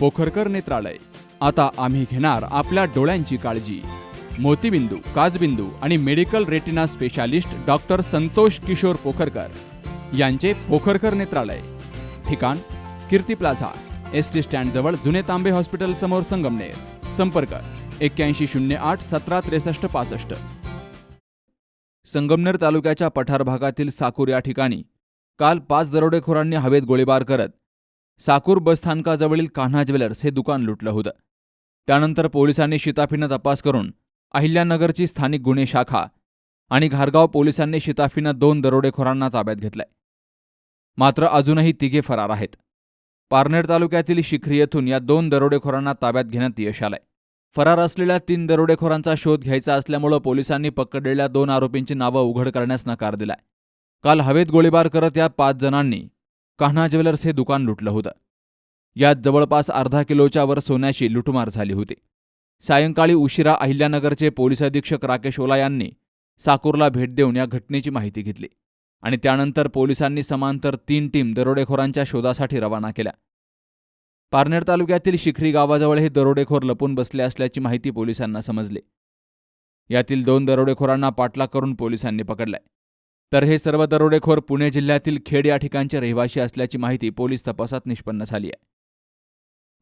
पोखरकर नेत्रालय. आता आम्ही घेणार आपल्या डोळ्यांची काळजी. मोतीबिंदू काजबिंदू आणि medical retina specialist doctor Santosh Kishor Pokharkar यांचे पोखरकर नेत्रालय. ठिकाण कीर्ती प्लाझा एस टी स्टँडजवळ जुने तांबे हॉस्पिटल समोर संगमनेर. संपर्क एक्क्याऐंशी शून्य आठ सतरा त्रेसष्ट पासष्ट. संगमनेर तालुक्याच्या पठार भागातील साकूर या ठिकाणी काल पाच दरोडेखोरांनी हवेत गोळीबार करत साकूर बसस्थानकाजवळील कान्हा ज्वेलर्स हे दुकान लुटलं होतं. त्यानंतर पोलिसांनी शिताफीनं तपास करून अहिल्यानगरची स्थानिक गुन्हे शाखा आणि घारगाव पोलिसांनी शिताफीनं दोन दरोडेखोरांना ताब्यात घेतलंय. मात्र अजूनही तिघे फरार आहेत. पारनेर तालुक्यातील शिखरी येथून या दोन दरोडेखोरांना ताब्यात घेण्यात यश आलंय. फरार असलेल्या तीन दरोडेखोरांचा शोध घ्यायचा असल्यामुळं पोलिसांनी पकडलेल्या दोन आरोपींची नावं उघड करण्यास नकार दिलाय. काल हवेत गोळीबार करत या पाच जणांनी कान्हा ज्वेलर्स हे दुकान लुटलं होतं. यात जवळपास अर्धा किलोच्या वर सोन्याची लुटमार झाली होती. सायंकाळी उशिरा अहिल्यानगरचे पोलीस अधीक्षक राकेश ओला यांनी साकूरला भेट देऊन या घटनेची माहिती घेतली आणि त्यानंतर पोलिसांनी समांतर तीन टीम दरोडेखोरांच्या शोधासाठी रवाना केल्या. पारनेर तालुक्यातील शिखरी गावाजवळ हे दरोडेखोर लपून बसले असल्याची माहिती पोलिसांना समजली. यातील दोन दरोडेखोरांना पाठलाग करून पोलिसांनी पकडलाय. तर हे सर्व दरोडेखोर पुणे जिल्ह्यातील खेड या ठिकाणचे रहिवासी असल्याची माहिती पोलीस तपासात निष्पन्न झाली आहे.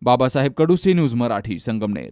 Babasaheb Kadu C News Marathi Sangamner.